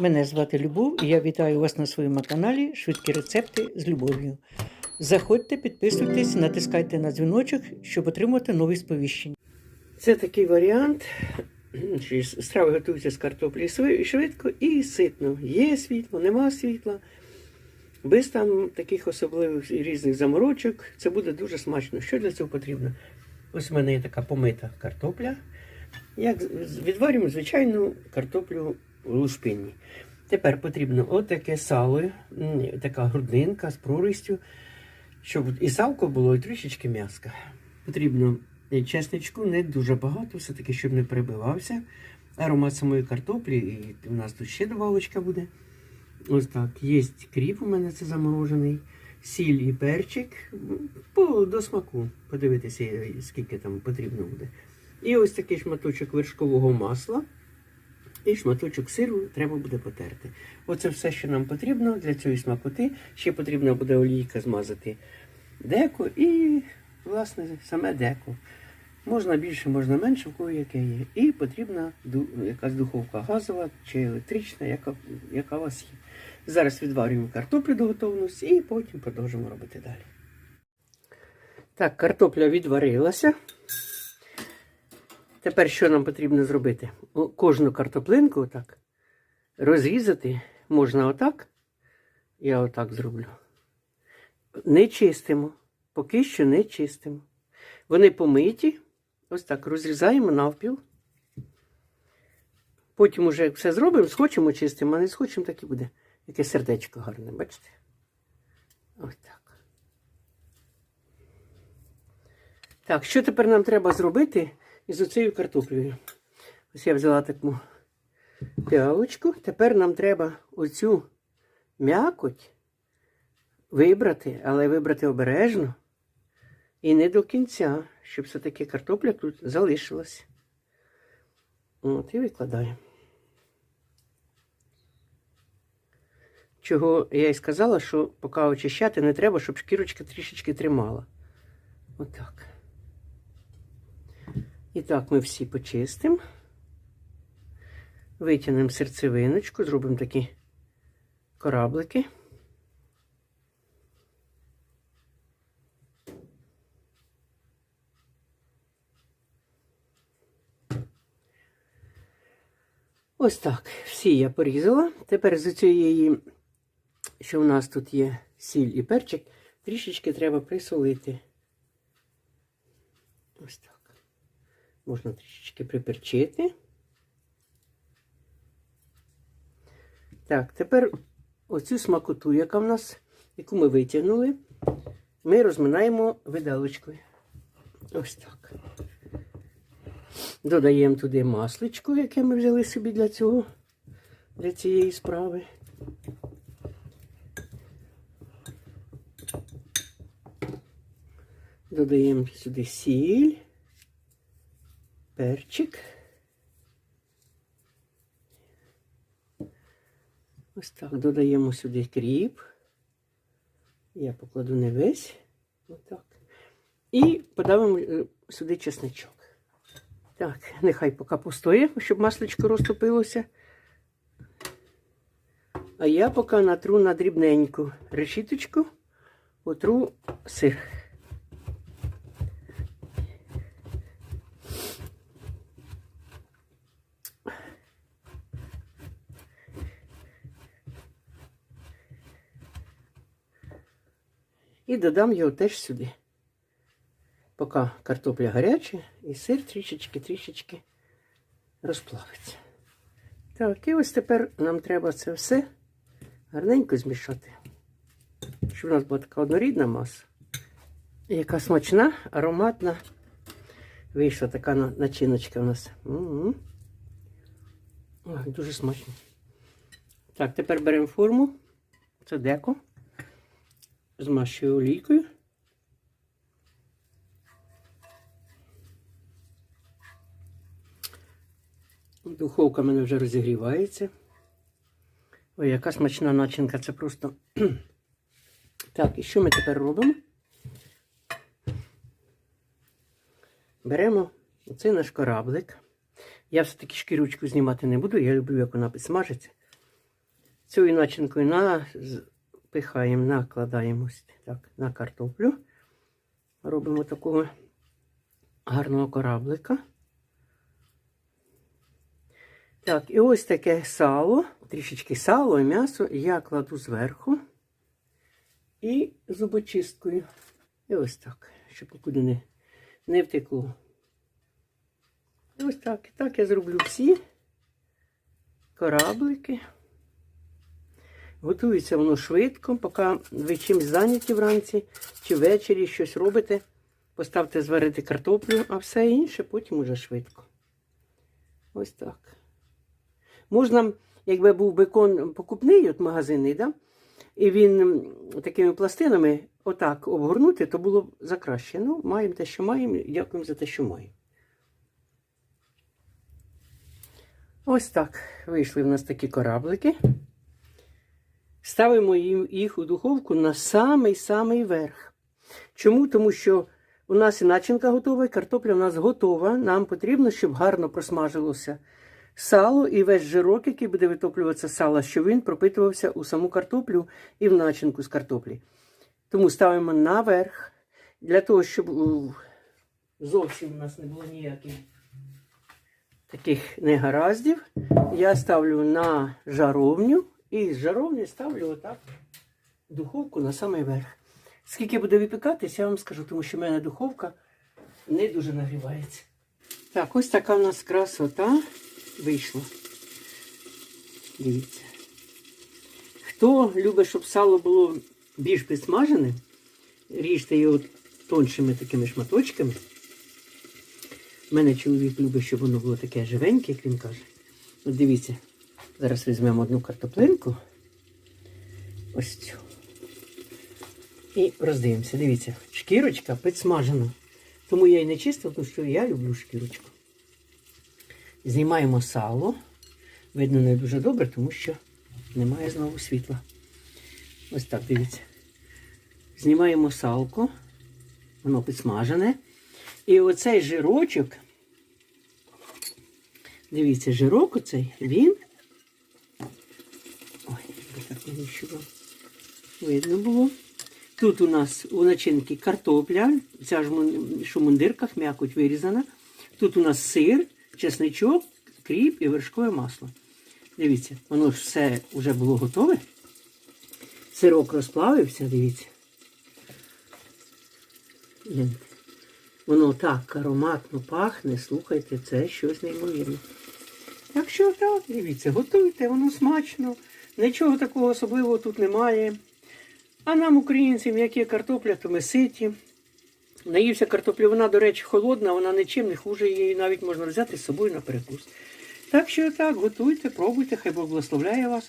Мене звати Любов і я вітаю вас на своєму каналі Швидкі рецепти з любов'ю. Заходьте, підписуйтесь, натискайте на дзвіночок, щоб отримати нові сповіщення. Це такий варіант. Страви готуються з картоплі швидко і ситно. Є світло, нема світла. Без там таких особливих різних заморочок. Це буде дуже смачно. Що для цього потрібно? Ось у мене є така помита картопля. Як відварюємо звичайну картоплю у. Тепер потрібно отаке сало, така грудинка з прористю, щоб і салко було, і трішечки м'яска. Потрібно е, чесничку, не дуже багато, все-таки, щоб не перебивався. Аромат самої картоплі, і у нас тут ще добавочка буде. Ось так. Є кріп у мене це заморожений, сіль і перчик. По, до смаку. Подивитися, е, скільки там потрібно буде. І ось такий шматочок вершкового масла. І шматочок сиру треба буде потерти. Оце все, що нам потрібно для цієї смакоти. Ще потрібна буде олійка змазати деко і, власне, саме деко. Можна більше, можна менше, в кого яке є. І потрібна якась духовка газова чи електрична, яка, яка у вас є. Зараз відварюємо картоплю до готовності і потім продовжимо робити далі. Так, картопля відварилася. Тепер що нам потрібно зробити? Кожну картоплинку отак розрізати можна отак. Я отак зроблю. Не чистимо. Поки що не чистимо. Вони помиті. Ось так розрізаємо навпіл. Потім уже все зробимо, схочемо чистимо, а не схочемо, так і буде. Яке сердечко гарне, бачите? Ось так. Так, що тепер нам треба зробити із оцією картоплею? Ось я взяла таку піалочку. Тепер нам треба оцю м'якоть вибрати, але вибрати обережно і не до кінця, щоб все-таки картопля тут залишилась. От, і викладаємо. Чого я й сказала, що поки очищати не треба, щоб шкірочка трішечки тримала. Отак. І так ми всі почистимо. Витягнемо серцевиночку, зробимо такі кораблики. Ось так. Всі я порізала. Тепер з цієї, що у нас тут є сіль і перчик, трішечки треба присолити. Ось так. Можна трішечки приперчити. Так, тепер оцю смакоту, яка в нас, яку ми витягнули, ми розминаємо виделочкою. Ось так. Додаємо туди масличко, яке ми взяли собі для цього, для цієї справи. Додаємо сюди сіль, перчик. Ось так, додаємо сюди кріп. Я покладу не весь. Отак. І подавимо е, сюди чесничок. Так, нехай поки постоє, щоб масличко розтопилося. А я поки натру на дрібненьку решіточку, отру сир. І додам його теж сюди. Поки картопля гаряча і сир трішечки-трішечки розплавиться. Так, і ось тепер нам треба це все гарненько змішати. Щоб у нас була така однорідна маса. Яка смачна, ароматна. Вийшла така начиночка у нас. Ой, дуже смачно. Так, тепер беремо форму. Це деко. Змащую олійкою. Духовка в мене вже розігрівається. Ой, яка смачна начинка, це просто. так, і що ми тепер робимо? Беремо оцей наш кораблик. Я все-таки шкірючку знімати не буду, я люблю, як вона смажиться. Цією начинкою напихаємо, накладаємо так, на картоплю. Робимо такого гарного кораблика. Так, і ось таке сало, трішечки сало і м'ясо я кладу зверху і зубочисткою. І ось так, щоб нікуди не, не втекло. І ось так. І так я зроблю всі кораблики. Готується воно швидко, поки ви чимось зайняті вранці чи ввечері щось робите. Поставте зварити картоплю, а все інше потім уже швидко. Ось так. Можна, якби був бекон покупний, от магазинний, да? і він такими пластинами отак обгорнути, то було б за краще. Ну, маємо те, що маємо, дякуємо за те, що маємо. Ось так вийшли в нас такі кораблики. Ставимо їх у духовку на самий-самий верх. Чому? Тому що у нас і начинка готова, і картопля у нас готова. Нам потрібно, щоб гарно просмажилося сало і весь жирок, який буде витоплюватися з сала, щоб він пропитувався у саму картоплю і в начинку з картоплі. Тому ставимо наверх, для того, щоб зовсім у нас не було ніяких таких негараздів. Я ставлю на жаровню і з жаровні ставлю отак духовку на самий верх. Скільки буде випікатись, я вам скажу, тому що в мене духовка не дуже нагрівається. Так, ось така в нас красота вийшла. Дивіться. Хто любить, щоб сало було більш підсмажене, ріжте його тоншими такими шматочками. У мене чоловік любить, щоб воно було таке живеньке, як він каже. От дивіться, зараз візьмемо одну картоплинку. Ось цю. І роздивимося. Дивіться, шкірочка підсмажена. Тому я і не чистив, тому що я люблю шкірочку. Знімаємо сало. Видно, не дуже добре, тому що немає знову світла. Ось так, дивіться. Знімаємо салко. Воно підсмажене. І оцей жирочок, дивіться, жирок оцей, він. Мені щоб видно було. Тут у нас у начинки картопля, ця ж мундирках м'якоть вирізана. Тут у нас сир, чесничок, кріп і вершкове масло. Дивіться, воно ж все вже було готове. Сирок розплавився, дивіться. Воно так ароматно пахне, слухайте, це щось неймовірне. Так що так, дивіться, готуйте, воно смачно. Нічого такого особливого тут немає. А нам, українцям, як є картопля, то ми ситі. Наївся картопля, вона, до речі, холодна, вона нічим не хуже, її навіть можна взяти з собою на перекус. Так що так, готуйте, пробуйте, хай Бог благословляє вас.